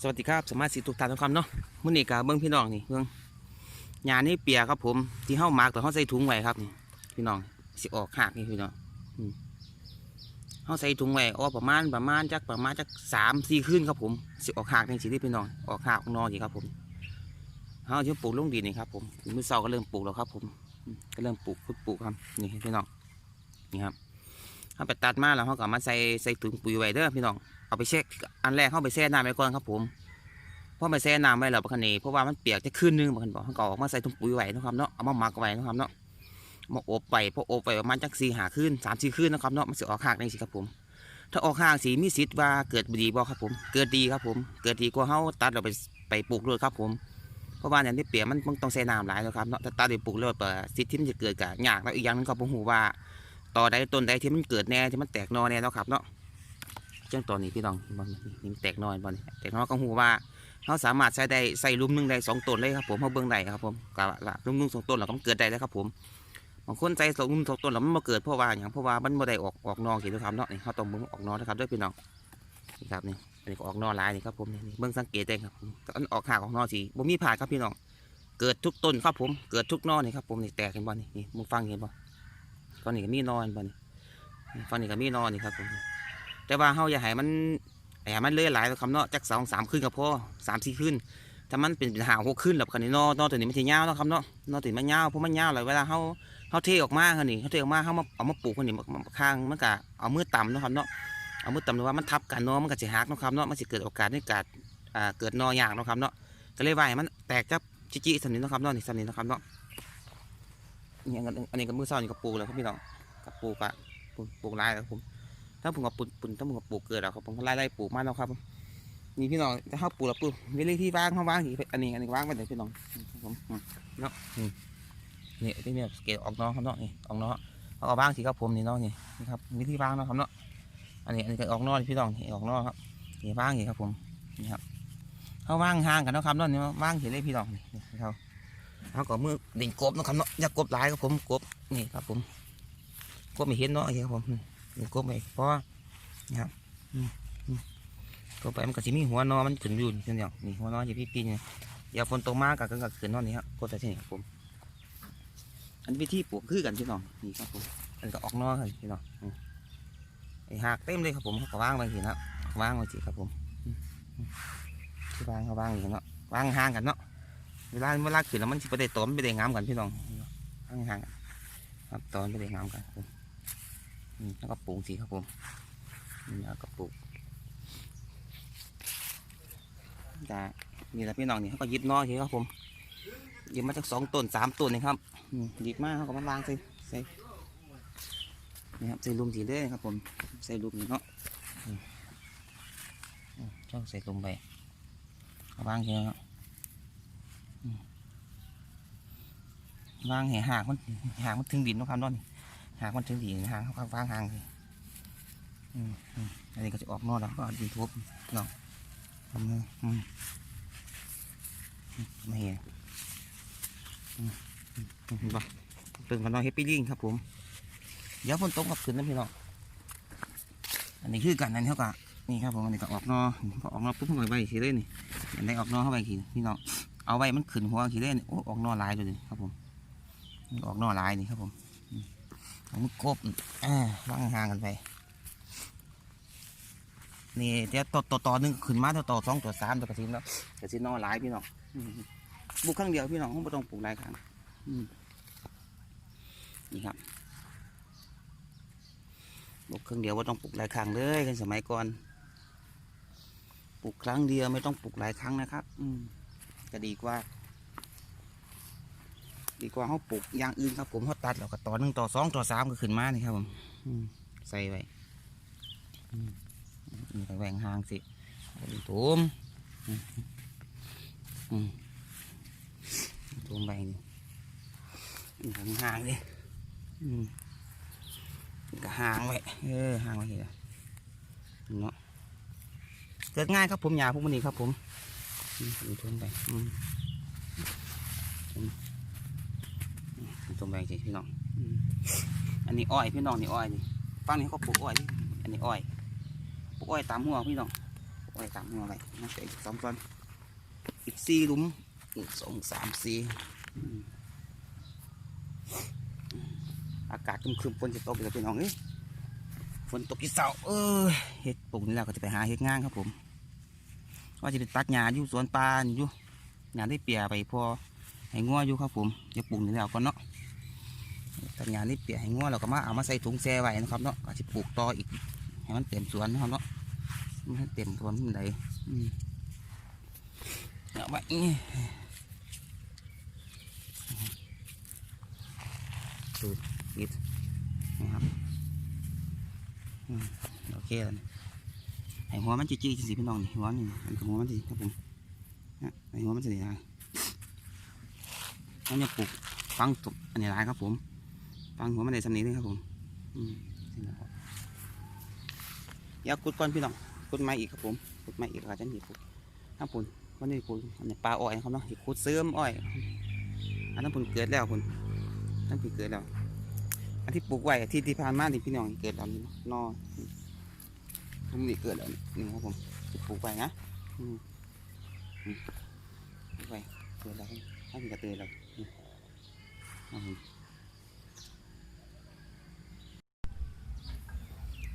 สวัสดีครับสมาชิกทุกท่านทุกคนเนาะมื้อนี้ก็เบิ่งพี่น้องนี่เบิ่งหญ้านี่เปียครับผมที่เฮาหมักแต่เฮาใส่ถุงไว้ครับนี่พี่น้องสิออกหักนี่พี่น้องอืมเฮาใส่ถุงไว้ออกประมาณประมาณจักประมาณจักสามสี่คืนครับผมสิออกหักจังซี่เด้พี่น้องออกหักของนอสิครับผมเฮาสิปลูกลงดินนี่ครับผมมื้อเช้าก็เริ่มปลูกแล้วครับผมก็เริ่มปลูกขุดปลูกครับนี่พี่น้องนี่ครับเฮาไปตัดมาแล้วเฮาก็เอามาใส่ใส่ถุงปุ๋ยไว้เด้อพี่น้อง เอาไปแช่อันแรกเข้าไปแช่น้ำไว้ก่อนครับผมเพราะไปแช่น้ำไว้แล้วบักคันนี้เพราะว่ามันเปียกจะขึ้นนึงบักคันบอกเขาก็ออกมาใส่ถุงปุ๋ยไว้นะครับเนาะเอามาหมักไว้นะครับเนาะมาอบไปพออบไปประมาณจักสี่หาขึ้นสามสี่ขึ้นนะครับเนาะมันจะออกหากได้สิครับผม ถ้าออกหากสีมีสิทธิ์ว่าเกิดดีบ่ครับผม เกิดดีครับผม เกิดดีกว่าเขาตัดเราไปไปปลูกเลยครับผมเพราะว่าอย่างที่เปียกมันมันต้องใส่น้ำหลายแล้วครับเนาะถ้าตัดไปปลูกแล้วเปิดสิทธิ์ที่มันจะเกิดกับยากแล้วอีกอย่างนึงครับผมหูว่าต่อใดต้นใดที่มันเกิดแน่ที่มันแตกนอแน่นะครับเนาะ จังตอนนี้พี่น้องบอลนี่มันแตกน้อยบอลนี่แตกน้อยก็หูว่าเขาสามารถใช้ได้ใส่ลุมหนึ่งได้สองต้นเลยครับผมเขาเบิ่งได้ครับผมกะละลุมหนึ่งสองต้นแล้วก็มันเกิดได้แล้วครับผมบางคนใส่สองลุมสองต้นแล้วมันมาเกิดเพราะว่าอย่างเพราะว่ามันม่ได้ออกออกนอกกี่ตัวครับเนาะนี่เขาต้องเบิ่งออกนอกนะครับด้วยพี่น้องนี่ครับนี่อันนี้ออกนอกหลายนี่ครับผมนี่เบิ่งสังเกตได้ครับอันออกหากออกนอกสีบ่มีผ่าครับพี่น้องเกิดทุกต้นครับผมเกิดทุกนอกนี่ครับผมนี่แตกเห็นบ่นี่นี่มึงฟังเห็นบ่ตอนนี้ก็มีนอนบ่นี่นี่ฟังนี่ก็มีนอนนี่ครับผม แต่ว่าเฮาอย่าให้มันอย่าให้มันเลื่อยหลายคำเนาะจักสองสามขึ้นก็พอสามสี่ขึ้นถ้ามันเป็นหาหกขึ้นแล้วคันนี้นอนอตัวนี้มันสิยาเนาะครับเนาะนอตัวนี้มันยาเพราะมันยาเลยเวลาเฮาเฮาเทออกมาคันนี้เฮาเทออกมาเฮามาเอามาปลูกคันนี้ข้างมันก็เอามือต่ำเนาะครับเนาะเอามือต่ำหรือว่ามันทับกันเนาะมันก็สิหักเนาะครับเนาะมันสิเกิดโอกาสในการอ่าเกิดนออย่างเนาะครับเนาะก็เลยว่ามันแตกจับจิจิสันนี้เนาะครับเนาะนี่สันนี้เนาะครับเนาะนี่อันอันนี้ก็มือเศร้านี่ก็ปลูกแล้วครับพี่น้องก็ปลูกะปลูกปลูกลายแล้วครับผม ถ้าผมกับปุ่นปุ่นถ้าผมกับปลูกเกิดแล้วครับผมไล่ไล่ปลูกมาแล้วครับนี่พี่น้องถ้าเขาปลูกแล้วปลูกวิธีที่ว่างเขาว่างอีกอันนี้อันนี้ว่างไปเลยพี่น้องผมเนาะนี่ที่เนี่ยเกตออกน้องครับเนาะนี่ออกน้องเขาเอาว่างสิครับผมนี่เนาะนี่นี่ครับวิธีว่างนะครับเนาะอันนี้อันนี้ก็ออกนอกพี่น้องออกนอกครับนี่ว่างนี่ครับผมนี่ครับเขาว่างห่างกันนะครับเนาะนี่ว่างเห็นเลยพี่น้องนี่เขาเขาก็มือดิ่งกบนะครับเนาะอย่ากบหลายครับผมกบนี่ครับผมกบไม่เห็นเนาะอเคครับผม นี่นี่กบไม่เพราะครับอืมอืมตัวไปมันก็จะมีหัวนอมันขึ้นอยู่นี่อย่างนี่หัวนอจะพี่ปีนี่ยอย่าฝนตกมากกับกับขึ้นนอนนี่ครับก็แต่ที่นี่ครับผมอันวิธีปลูกคือกันพี่น้องนี่ครับผมอันก็ออกนอเลยพี่น้องอืมไอหักเต็มเลยครับผมเขาก็วางไว้สินะวางไว้สิครับผมที่วางเขาวางอย่างเนาะวางห่างกันเนาะเวลาเวลาขึ้นแล้วมันจะไปได้ตอมไปได้งามกันพี่น้องห่างห่างๆกันครับตอนไปได้งามกันครับผม แล้วก็ปลูกสิครับผมนี่แล้วก็ปลูกจ้านี่แหละพี่น้องนี่เขาก็ยิบนอทีครับผมยิบมาจากสองต้นสามต้นนี่ครับอืมหยิบมากเขาก็มาวางใส่ใส่นี่ครับใส่ลุมสีเลยครับผมใส่ลุมนี่เนาะอืมอืมช่องใส่ลุมไปเอาวางเนาะอืมวางแห่หากมันหากมันถึงดินเนาะครับเนาะนี่ หากมันถึงดิหากเขาวางหางสิอันนี้ก็จะออกนอกแล้วก็ดีทุบเนาะทำเลยอืมอืมไม่เห็นอืมอืมอืมเห็นปะตึงกันนอยเฮปปี้ลิงครับผม เดี๋ยวฝนตกกับขึ้นนะพี่น้องอันนี้คือกันอันนี้เท่ากับนี่ครับผมอันนี้ก็ออกนอพอออกนอปุ๊บมันก็ไปทีเลยนี่อันนี้ออกนอเข้าไปทีพี่น้องเอาไว้มันขึ้นหัวทีเลยนี่โอ้ออกนอหลายเลยครับผมออกนอหลายนี่ครับผม มเอามือกบอ่าวางห่างกันไป นี่เดี๋ยวต่อต่อต่อหนึ่งขึ้นมาต่อต่อสองต่อสามต่อกระสินแล้วกระสินน้อหลายพี่น้องอืมปลูกครั้งเดียวพี่น้องไม่ต้องปลูกหลายครั้งนี่ครับปลูกครั้งเดียวว่าต้องปลูกหลายครั้งเลยกันสมัยก่อนปลูกครั้งเดียวไม่ต้องปลูกหลายครั้งนะครับ อืมจะดีกว่า ดีกว่าเขาปลูกอย่างอื่นครับผมเขาตัดแล้วก็ต่อหนึ่งต่อสองต่อสามก็ขึ้นมานี่ครับผมใส่ไว้มีแหวงห่างสิถุมอืมอืมถุมไปนี่นี่ห่างห่างดิก็ห่างไว้เออห่างไว้เห็นเนาะเกิดง่ายครับผมยาพวกมันนี้ครับผมอืมถุมไปอืม มอืมถุมไปสิพี่น้องอืมอันนี้อ้อยพี่น้องนี่อ้อยนี่ฟังนี่เขาปลูกอ้อยนี่อันนี้อ้อยปลูกอ้อยตามหัวพี่น้องไว้ตามหัวไว้นะแต่อีกสองก้อนอีกสี่หลุมหนึ่งสองสามสี่อืมอากาศครึมๆฝนจะตกเลยพี่น้องเอ้ยฝนตกที่เสาเออเฮ็ดปลูกนี่แล้วก็จะไปหาเฮ็ดงานครับผมว่าจะไปตัดหญ้าอยู่สวนปลานี่อยู่หญ้าได้เปียไปพอให้งัวอยู่ครับผมจะปลูกนี่แล้วก่อนเนาะ ตัดหญ้าได้เปียให้งัวเราก็มาเอามาใส่ถุงแช่ไว้นะครับเนาะก็จะปลูกต่ออีกให้มันเต็มสวนนะครับเนาะมันเต็มสวนมันไหนเอาไว้นี่ดูดปิดนะครับโอเคแล้วไอหัวมันจี้ๆสิพี่น้องนี่หัวนี่อันกับหัวมันสิครับผมไอหัวมันสินะมันจะปลูกฟังตุกอันนี้หลายครับผม ฟังหัวมันได้สำนีเลยครับผมอยากขุดก่อนพี่น้องขุดไม้อีกครับผมขุดไม้อีกอาจจะหนีขุดน้ำปุ่นวันนี้ขุดอันนี้ปลาอ้อยครับเนาะอีกขุดเสริมอ้อยอันนั้นปุ่นเกิดแล้วปุ่นนั่นปุ่นเกิดแล้ว อันที่ปลูกไว้ที่ที่ผ่านมาที่พี่น้องเกิดแล้วนี่นาะนอผมนี่เกิดแล้วนี่ครับผมปลูกไปนะปลูกไปเกิดแล้วถ้ามีกระเตยแล้วอืม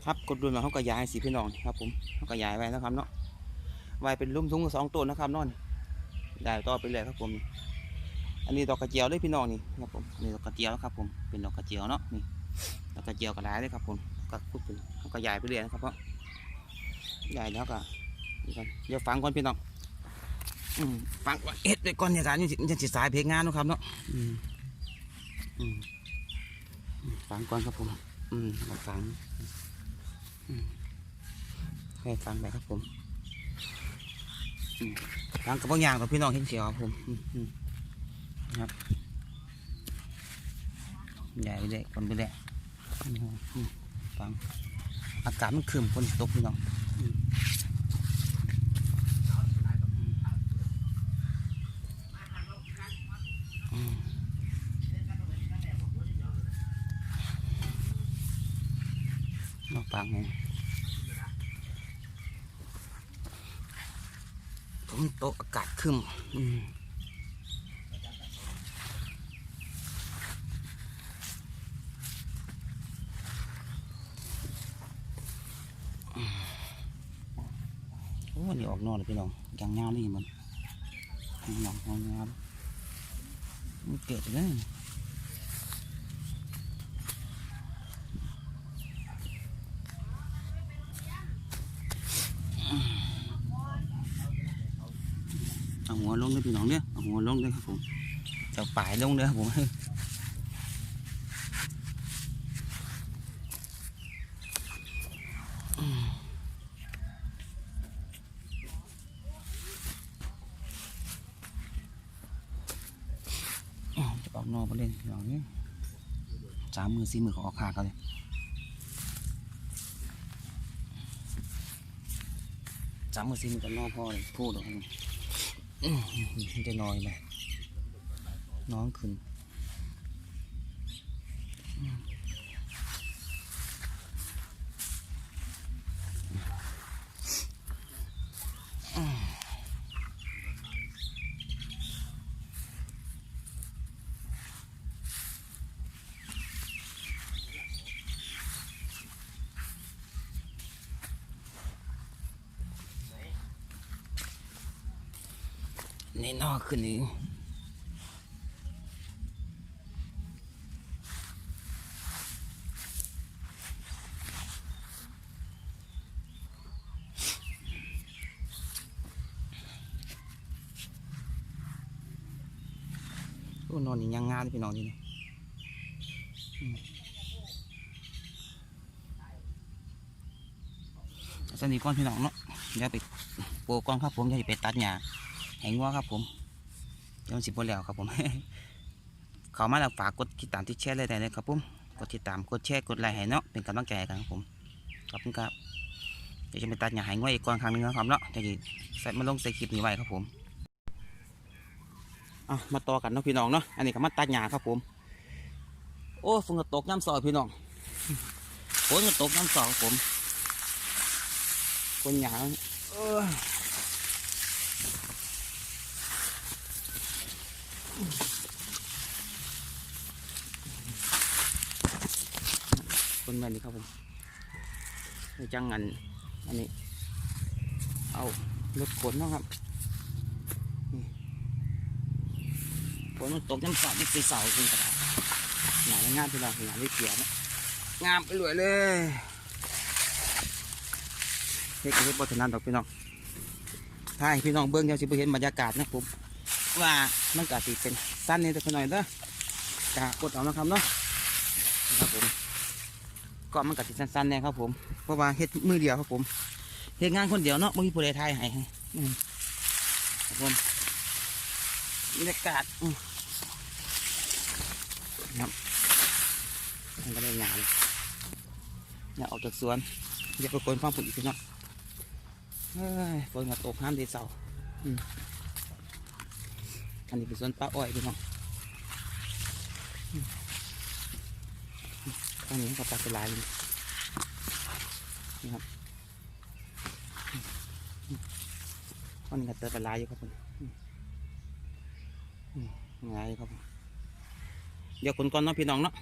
ครับผมครับกดดูมาเขาก็ย้ายสีพี่น้องครับผมเขาก็ย้ายไว้นะครับเนาะไว้เป็นลุ่มทุงสองต้นนะครับเนอนย้ายต่อไปเลยครับผม อันนี้ดอกกระเจียวด้วยพี่น้องนี่ครับผมอันนี้ดอกกระเจียวนะครับผมเป็นดอกกระเจียวเนาะนี่ดอกกระเจียวกระไรเลยครับผมก็พูดถึงเขาก็ย้ายไปเรื่อยนะครับเพราะใหญ่แล้วก็เดี๋ยวก่อนเดี๋ยวฟังก่อนพี่น้องอืมฟังว่าเอ็ดไปก่อนเนี่ยการนี่สิจะสิสายเพลงงานเนาะครับเนาะอืมอืมอืมฟังก่อนครับผมอืมเราฟังอืม ให้ฟังไปครับผมฟังกับบางอย่างกับพี่น้องเห็นเสียวครับผมครับใหญ่ไปเลยคนไปเลยฟังอากาศมันคืมฝนตกพี่น้องอืมอืมนอกปากไงฝนตกอากาศครึมอืมโอ้วันนี้ออกนอนเลยพี่น้องยังงามเลยมันยังงามยังงามมันเกิดเลยเอาหัวลงเลย พี่น้องเนี่ยเอาหัวลงเลยครับผมจะปลายลงเลยครับผมอ้าวจะออกนอกมาเล่นอย่างนี้สามมือสี่มือเขาออกขาเขาเลยสามมือสี่มือกันนอกพ่อเลยพูดออกมาอื้อมัน จะนอยไหมน้องขึ้น นี่นอกขึ้นอีกโอ้นอนนี่ยังงานพี่น้องนี่สนิทก้อนพี่น้องเนาะอย่าไปโปรก้อนครับผมอย่าไปตัดหญ้า แหงวัวครับผมเดี๋ยวมันสิบแล้วครับผม เขามาแล้วฝากกดติดตามที่แชร์เลยได้เลยครับผมกดติดตามกดแชร์กดไลค์ให้เนาะเป็นกำลังใจกันครับผมขอบคุณครับเดี๋ยวจะไปตัดหญ้าให้งัวอีกก่อนครั้งนึงนะครับเนาะจะใส่มาลงใส่คลิปนี้ไว้ครับผมเอามาต่อกันเนาะพี่น้องเนาะอันนี้ก็มาตัดหญ้าครับผม โอ้ฝนตกน้ำซอยพี่น้องฝนตกน้ำซอยผมฝนหญ้าเออ คนแบบนี้ครับผมจังงันอันนี้ เอารถขนนะครับฝนตกน้ำสาดที่ปีเสาคุณกระดาษหนาวงามพี่น้องหนาไม่เกี่ยวนะงามไปรวยเลยเฮ็ดกับเฮ็ดบทนานดอกพี่น้องถ้าให้พี่น้องเบิ้องเดี๋ยวสิไปเห็นบรรยากาศนะผมว่า มันก็สิเป็นสั้นนี่แต่พี่น้อยเด้อกะกดเอานะครับเนาะครับผมก็มันก็สิสั้นๆแน่ครับผมเพราะว่าเฮ็ดมือเดียวครับผมเฮ็ดงานคนเดียวเนาะบ่มีผู้ใดทายให้ครับผมบรรยากาศอืมครับมันก็ได้งานอยากออกจากสวนอยากไปคนฟังผลอีกทีเนาะเฮ้ยฝนก็ตกห้ามเดเสาอืม อันนี้เป็นสวนปลาอ้อยพี่น้องอืมอันนี้ก็ปลาสลายนี่ครับมันก็เติมปลาอยู่ครับผมอืมอืมงายครับผมเดี๋ยวคนก่อนเนาะพี่น้องเนาะ